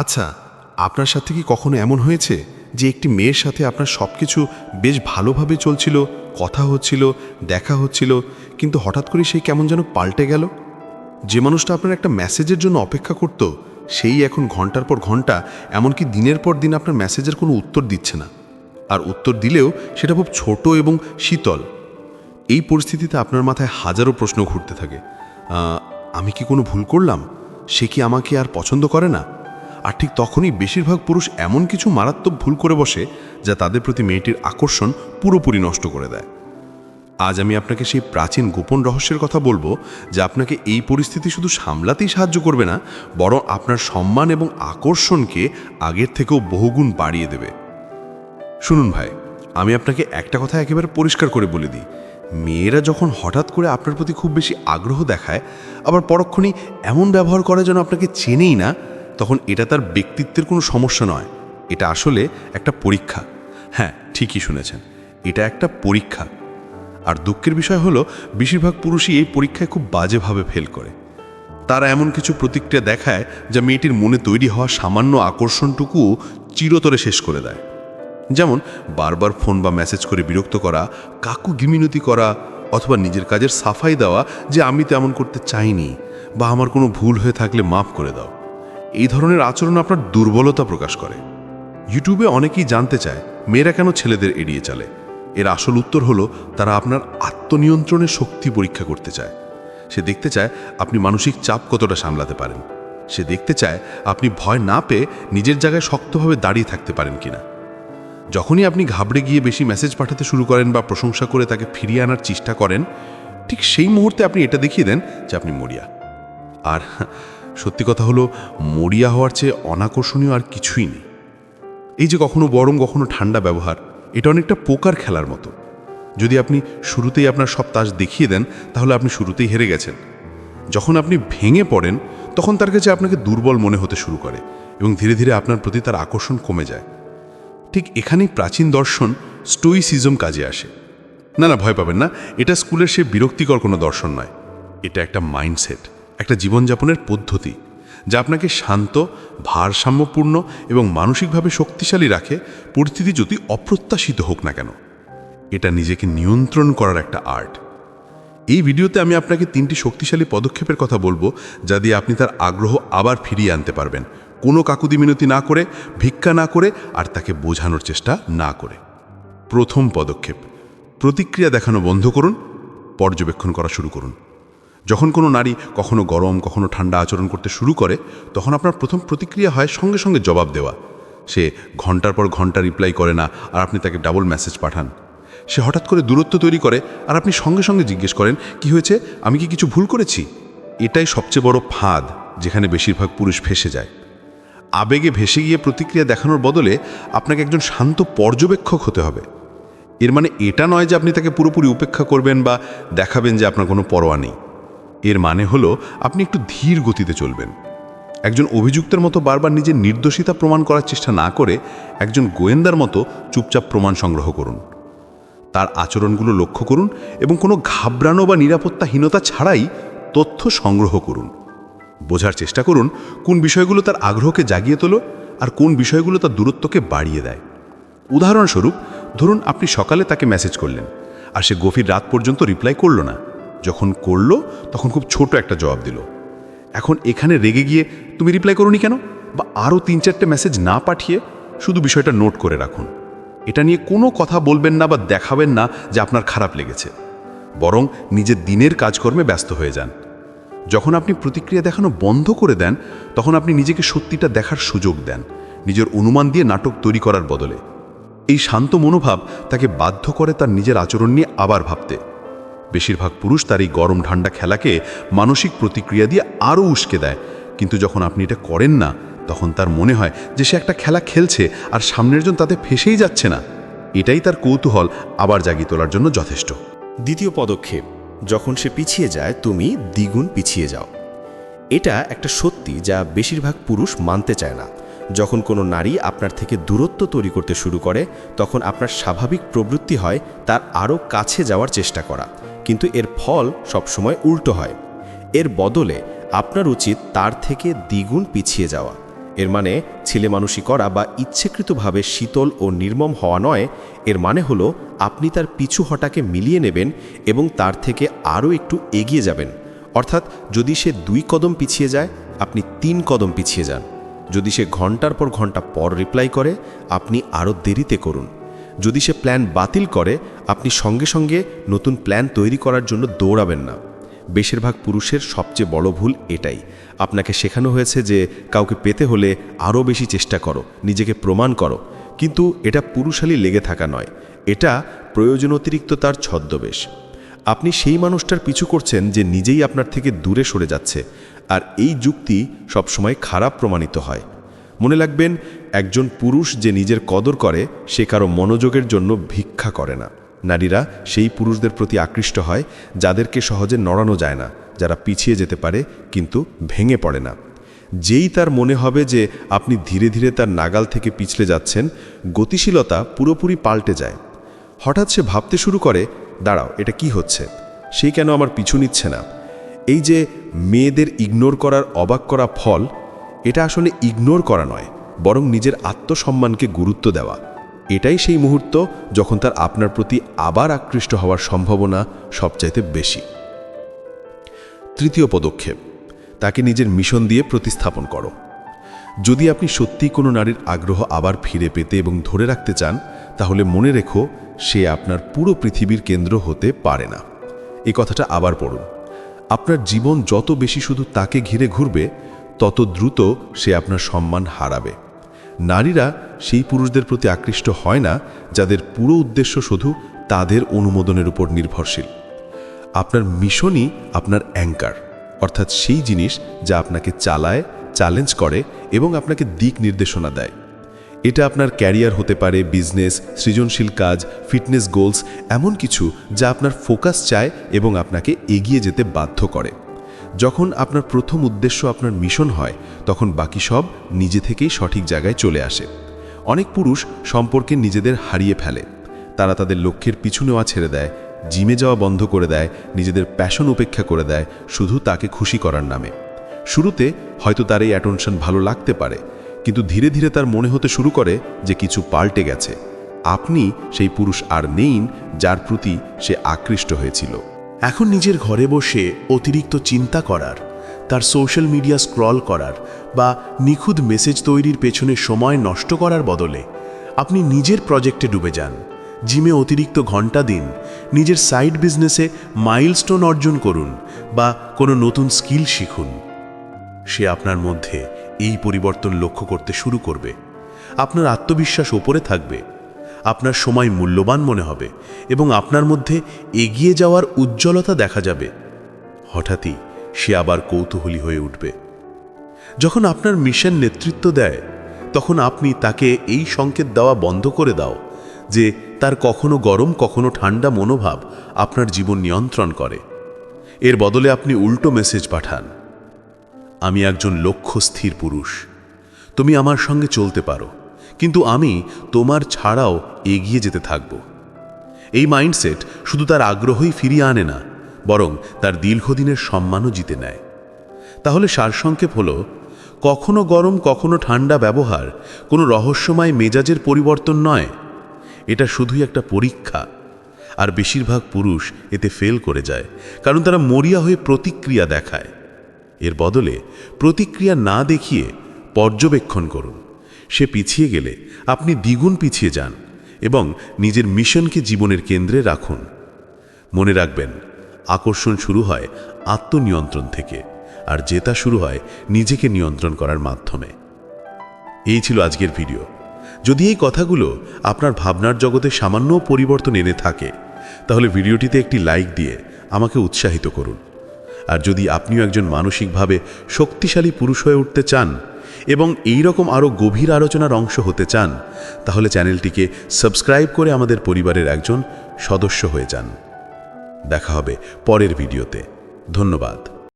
আচ্ছা আপনার সাথে কি কখনো এমন হয়েছে যে একটি মেয়ের সাথে আপনার সব কিছু বেশ ভালোভাবে চলছিল, কথা হচ্ছিল, দেখা হচ্ছিল, কিন্তু হঠাৎ করে সেই কেমন যেন পাল্টে গেল? যে মানুষটা আপনার একটা মেসেজের জন্য অপেক্ষা করত, সেই এখন ঘণ্টার পর ঘণ্টা, এমনকি দিনের পর দিন আপনার মেসেজের কোনো উত্তর দিচ্ছে না। আর উত্তর দিলেও সেটা খুব ছোট এবং শীতল। এই পরিস্থিতিতে আপনার মাথায় হাজারো প্রশ্ন ঘুরতে থাকে। আমি কি কোনো ভুল করলাম? সে কি আমাকে আর পছন্দ করে না? আর ঠিক তখনই বেশিরভাগ পুরুষ এমন কিছু মারাত্মক ভুল করে বসে যা তাদের প্রতি মেয়েটির আকর্ষণ পুরোপুরি নষ্ট করে দেয়। আজ আমি আপনাকে সেই প্রাচীন গোপন রহস্যের কথা বলব যা আপনাকে এই পরিস্থিতি শুধু সামলাতেই সাহায্য করবে না, বরং আপনার সম্মান এবং আকর্ষণকে আগের থেকেও বহুগুণ বাড়িয়ে দেবে। শুনুন ভাই, আমি আপনাকে একটা কথা একেবারে পরিষ্কার করে বলে দিই। মেয়েরা যখন হঠাৎ করে আপনার প্রতি খুব বেশি আগ্রহ দেখায়, আবার পরক্ষণেই এমন ব্যবহার করে যেন আপনাকে চেনেই না তখন এটা তার ব্যক্তিত্বের কোনো সমস্যা নয়। এটা আসলে একটা পরীক্ষা। হ্যাঁ ঠিকই শুনেছেন। এটা একটা পরীক্ষা। আর দুঃখের বিষয় হলো, বেশিরভাগ পুরুষই এই পরীক্ষায় খুব বাজেভাবে ফেল করে। তারা এমন কিছু প্রতিক্রিয়া দেখায়, যা মেয়েটির মনে তৈরি হওয়া সামান্য আকর্ষণটুকু চিরতরে শেষ করে দেয়। যেমন, বারবার ফোন বা মেসেজ করে বিরক্ত করা, কাকু গিমিনতি করা, অথবা নিজের কাজের সাফাই দেওয়া, যে আমি তেমন করতে চাইনি, বা আমার কোনো ভুল হয়ে থাকলে মাফ করে দাও। এই ধরনের আচরণ আপনার দুর্বলতা প্রকাশ করে। ইউটিউবে অনেকেই জানতে চায়, মেয়েরা কেন ছেলেদের এড়িয়ে চলে? এর আসল উত্তর হলো, তারা আপনার আত্মনিয়ন্ত্রণের শক্তি পরীক্ষা করতে চায়। সে দেখতে চায়, আপনি মানসিক চাপ কতটা সামলাতে পারেন। সে দেখতে চায়, আপনি ভয় না পেয়ে নিজের জায়গায় শক্তভাবে দাঁড়িয়ে থাকতে পারেন কিনা। যখনই আপনি ঘাবড়ে গিয়ে বেশি মেসেজ পাঠাতে শুরু করেন বা প্রশংসা করে তাকে ফিরিয়ে আনার চেষ্টা করেন, ঠিক সেই মুহূর্তে আপনি এটা দেখিয়ে দেন যে আপনি মরিয়া। আর সত্যি কথা হলো, মরিয়া হওয়ার চেয়ে অনাকর্ষণীয় আর কিছুই নেই। এই যে কখনো গরম, কখনো ঠান্ডা ব্যবহার, এটা অনেকটা পোকার খেলার মতো। যদি আপনি শুরুতেই আপনার সব তাস দেখিয়ে দেন, তাহলে আপনি শুরুতেই হেরে গেছেন। যখন আপনি ভেঙে পড়েন, তখন তার কাছে আপনাকে দুর্বল মনে হতে শুরু করে এবং ধীরে ধীরে আপনার প্রতি তার আকর্ষণ কমে যায়। ঠিক এখানেই প্রাচীন দর্শন স্টোইসিজম কাজে আসে। না না, ভয় পাবেন না, এটা স্কুলের সে বিরক্তিকর কোনো দর্শন নয়। এটা একটা মাইন্ডসেট একটা জীবনযাপনের পদ্ধতি, যা আপনাকে শান্ত, ভারসাম্যপূর্ণ এবং মানসিকভাবে শক্তিশালী রাখে, পরিস্থিতি যদি অপ্রত্যাশিত হোক না কেন। এটা নিজেকে নিয়ন্ত্রণ করার একটা আর্ট। এই ভিডিওতে আমি আপনাকে তিনটি শক্তিশালী পদক্ষেপের কথা বলব, যা দিয়ে আপনি তার আগ্রহ আবার ফিরিয়ে আনতে পারবেন। কোনো কাকুতি মিনতি না করে, ভিক্ষা না করে, আর তাকে বোঝানোর চেষ্টা না করে। প্রথম পদক্ষেপ, প্রতিক্রিয়া দেখানো বন্ধ করুন, পর্যবেক্ষণ করা শুরু করুন। যখন কোনো নারী কখনো গরম, কখনো ঠান্ডা আচরণ করতে শুরু করে, তখন আপনার প্রথম প্রতিক্রিয়া হয় সঙ্গে সঙ্গে জবাব দেওয়া। সে ঘণ্টার পর ঘণ্টা রিপ্লাই করে না, আর আপনি তাকে ডাবল মেসেজ পাঠান। সে হঠাৎ করে দূরত্ব তৈরি করে, আর আপনি সঙ্গে সঙ্গে জিজ্ঞেস করেন, কি হয়েছে? আমি কি কিছু ভুল করেছি? এটাই সবচেয়ে বড় ফাঁদ, যেখানে বেশিরভাগ পুরুষ ফেসে যায়। আবেগে ভেসে গিয়ে প্রতিক্রিয়া দেখানোর বদলে আপনাকে একজন শান্ত পর্যবেক্ষক হতে হবে। এর মানে এটা নয় যে আপনি তাকে পুরোপুরি উপেক্ষা করবেন বা দেখাবেন যে আপনার কোনো পরোয়া নেই। এর মানে হলো আপনি একটু ধীর গতিতে চলবেন। একজন অভিযুক্তের মতো বারবার নিজের নির্দোষিতা প্রমাণ করার চেষ্টা না করে একজন গোয়েন্দার মতো চুপচাপ প্রমাণ সংগ্রহ করুন। তার আচরণগুলো লক্ষ্য করুন এবং কোনো ঘাবড়ানো বা নিরাপত্তাহীনতা ছাড়াই তথ্য সংগ্রহ করুন। বোঝার চেষ্টা করুন কোন বিষয়গুলো তার আগ্রহকে জাগিয়ে তোলো আর কোন বিষয়গুলো তার দূরত্বকে বাড়িয়ে দেয়। উদাহরণস্বরূপ, ধরুন আপনি সকালে তাকে মেসেজ করলেন, আর সে গভীর রাত পর্যন্ত রিপ্লাই করল না। যখন করল, তখন খুব ছোট একটা জবাব দিল। এখন এখানে রেগে গিয়ে তুমি রিপ্লাই করোনি কেন? বা আরও তিন চারটে মেসেজ না পাঠিয়ে শুধু বিষয়টা নোট করে রাখুন। এটা নিয়ে কোনো কথা বলবেন না বা দেখাবেন না যে আপনার খারাপ লেগেছে। বরং নিজের দিনের কাজকর্মে ব্যস্ত হয়ে যান। যখন আপনি প্রতিক্রিয়া দেখানো বন্ধ করে দেন, তখন আপনি নিজেকে সত্যিটা দেখার সুযোগ দেন, নিজের অনুমান দিয়ে নাটক তৈরি করার বদলে। এই শান্ত মনোভাব তাকে বাধ্য করে তার নিজের আচরণ নিয়ে আবার ভাবতে। বেশিরভাগ পুরুষ তার এই গরম ঠান্ডা খেলাকে মানসিক প্রতিক্রিয়া দিয়ে আরও উস্কে দেয়। কিন্তু যখন আপনি এটা করেন না, তখন তার মনে হয় যে সে একটা খেলা খেলছে আর সামনের জন তাতে ফেসেই যাচ্ছে না। এটাই তার কৌতূহল, আবার জাগিয়ে তোলার জন্য যথেষ্ট। দ্বিতীয় পদক্ষেপ, যখন সে পিছিয়ে যায়, তুমি দ্বিগুণ পিছিয়ে যাও। এটা একটা সত্যি যা বেশিরভাগ পুরুষ মানতে চায় না। যখন কোনো নারী আপনার থেকে দূরত্ব তৈরি করতে শুরু করে, তখন আপনার স্বাভাবিক প্রবৃত্তি হয় তার আরও কাছে যাওয়ার চেষ্টা করা। কিন্তু এর ফল সবসময় উল্টো হয়। এর বদলে আপনার উচিত তার থেকে দ্বিগুণ পিছিয়ে যাওয়া। এর মানে ছেলে মানুষই করা বা ইচ্ছেকৃতভাবে শীতল ও নির্মম হওয়া নয়, এর মানে হলো আপনি তার পিছু হটাকে মিলিয়ে নেবেন এবং তার থেকে আরও একটু এগিয়ে যাবেন। অর্থাৎ যদি সে দুই কদম পিছিয়ে যায়, আপনি তিন কদম পিছিয়ে যান। যদি সে ঘণ্টার পর ঘণ্টা পর রিপ্লাই করে, আপনি আরও দেরিতে করুন। যদি সে প্ল্যান বাতিল করে, আপনি সঙ্গে সঙ্গে নতুন প্ল্যান তৈরি করার জন্য দৌড়াবেন না। বেশিরভাগ পুরুষের সবচেয়ে বড় ভুল এটাই। আপনাকে শেখানো হয়েছে যে, কাউকে পেতে হলে আরও বেশি চেষ্টা করো, নিজেকে প্রমাণ করো। কিন্তু এটা পুরুষালী লেগে থাকা নয়। এটা প্রয়োজন অতিরিক্ত তার ছদ্মবেশ। আপনি সেই মানুষটার পিছু করছেন যে নিজেই আপনার থেকে দূরে সরে যাচ্ছে। আর এই যুক্তি সবসময় খারাপ প্রমাণিত হয়। মনে রাখবেন, একজন পুরুষ যে নিজের কদর করে, সে কারও মনোযোগের জন্য ভিক্ষা করে না। নারীরা সেই পুরুষদের প্রতি আকৃষ্ট হয়, যাদেরকে সহজে নড়ানো যায় না, যারা পিছিয়ে যেতে পারে কিন্তু ভেঙে পড়ে না। যেই তার মনে হবে যে আপনি ধীরে ধীরে তার নাগাল থেকে পিছলে যাচ্ছেন, গতিশীলতা পুরোপুরি পাল্টে যায়। হঠাৎ সে ভাবতে শুরু করে, দাঁড়াও, এটা কি হচ্ছে? সেই কেন আমার পিছু নিচ্ছে না? এই যে মেয়েদের ইগনোর করার অবাক করা ফল, এটা আসলে ইগনোর করা নয়, বরং নিজের আত্মসম্মানকে গুরুত্ব দেওয়া। এটাই সেই মুহূর্ত যখন তার আপনার প্রতি আবার আকৃষ্ট হওয়ার সম্ভাবনা সবচাইতে বেশি। তৃতীয় পদক্ষেপ, তাকে নিজের মিশন দিয়ে প্রতিস্থাপন করো। যদি আপনি সত্যিই কোনো নারীর আগ্রহ আবার ফিরে পেতে এবং ধরে রাখতে চান, তাহলে মনে রেখো, সে আপনার পুরো পৃথিবীর কেন্দ্র হতে পারে না। এই কথাটা আবার পড়ুন। আপনার জীবন যত বেশি শুধু তাকে ঘিরে ঘুরবে, তত দ্রুত সে আপনার সম্মান হারাবে। নারীরা সেই পুরুষদের প্রতি আকৃষ্ট হয় না, যাদের পুরো উদ্দেশ্য শুধু তাদের অনুমোদনের উপর নির্ভরশীল। আপনার মিশনই আপনার অ্যাঙ্কার, অর্থাৎ সেই জিনিস যা আপনাকে চালায় চ্যালেঞ্জ করে এবং আপনাকে দিক নির্দেশনা দেয়। এটা আপনার ক্যারিয়ার হতে পারে, বিজনেস, সৃজনশীল কাজ, ফিটনেস গোলস, এমন কিছু যা আপনার ফোকাস চায় এবং আপনাকে এগিয়ে যেতে বাধ্য করে। যখন আপনার প্রথম উদ্দেশ্য আপনার মিশন হয়, তখন বাকি সব নিজে থেকেই সঠিক জায়গায় চলে আসে। অনেক পুরুষ সম্পর্কে নিজেদের হারিয়ে ফেলে। তারা তাদের লক্ষ্যের পিছু নেওয়া ছেড়ে দেয়, জিমে যাওয়া বন্ধ করে দেয়, নিজেদের প্যাশন উপেক্ষা করে দেয়, শুধু তাকে খুশি করার নামে। শুরুতে হয়তো তার এই অ্যাটেনশন ভালো লাগতে পারে কিন্তু ধীরে ধীরে তার মনে হতে শুরু করে যে কিছু পাল্টে গেছে। আপনি সেই পুরুষ আর নেইন যার প্রতি সে আকৃষ্ট হয়েছিল। এখন নিজের ঘরে বসে অতিরিক্ত চিন্তা করার, তার সোশ্যাল মিডিয়া স্ক্রল করার বা নিখুঁত মেসেজ তৈরির পেছনে সময় নষ্ট করার বদলে আপনি নিজের প্রজেক্টে ডুবে যান, জিমে অতিরিক্ত ঘণ্টা দিন, নিজের সাইড বিজনেসে মাইলস্টোন অর্জন করুন বা কোনো নতুন স্কিল শিখুন। সে আপনার মধ্যে এই পরিবর্তন লক্ষ্য করতে শুরু করবে। আপনার আত্মবিশ্বাস ওপরে থাকবে। আপনার সময় মূল্যবান মনে হবে এবং আপনার মধ্যে এগিয়ে যাওয়ার উজ্জ্বলতা দেখা যাবে। হঠাৎই সে আবার কৌতূহলী হয়ে উঠবে। যখন আপনার মিশন নেতৃত্ব দেয়, তখন আপনি তাকে এই সংকেত দেওয়া বন্ধ করে দাও যে তার কখনো গরম, কখনো ঠান্ডা মনোভাব আপনার জীবন নিয়ন্ত্রণ করে। এর বদলে আপনি উল্টো মেসেজ পাঠান। আমি একজন লক্ষ্য স্থির পুরুষ। তুমি আমার সঙ্গে চলতে পারো, কিন্তু আমি তোমার ছাড়াও এগিয়ে যেতে থাকব। এই মাইন্ডসেট শুধু তার আগ্রহই ফিরিয়ে আনে না, বরং তার দীর্ঘদিনের সম্মানও জিতে নেয়। তাহলে সারসংক্ষেপ হলো, কখনো গরম, কখনো ঠান্ডা ব্যবহার কোনো রহস্যময় মেজাজের পরিবর্তন নয়। এটা শুধুই একটা পরীক্ষা, আর বেশিরভাগ পুরুষ এতে ফেল করে যায়, কারণ তারা মরিয়া হয়ে প্রতিক্রিয়া দেখায়। এর বদলে প্রতিক্রিয়া না দেখিয়ে পর্যবেক্ষণ করুন। সে পিছিয়ে গেলে আপনি দ্বিগুণ পিছিয়ে যান এবং নিজের মিশনকে জীবনের কেন্দ্রে রাখুন। মনে রাখবেন, আকর্ষণ শুরু হয় আত্মনিয়ন্ত্রণ থেকে, আর জেতা শুরু হয় নিজেকে নিয়ন্ত্রণ করার মাধ্যমে। এই ছিল আজকের ভিডিও। যদি এই কথাগুলো আপনার ভাবনার জগতে সামান্য পরিবর্তন এনে থাকে, তাহলে ভিডিওটিতে একটি লাইক দিয়ে আমাকে উৎসাহিত করুন। আর যদি আপনিও একজন মানসিকভাবে শক্তিশালী পুরুষ হয়ে উঠতে চান এবং এই রকম আরও গভীর আলোচনার অংশ হতে চান, তাহলে চ্যানেলটিকে সাবস্ক্রাইব করে আমাদের পরিবারের একজন সদস্য হয়ে যান। দেখা হবে পরের ভিডিওতে। ধন্যবাদ।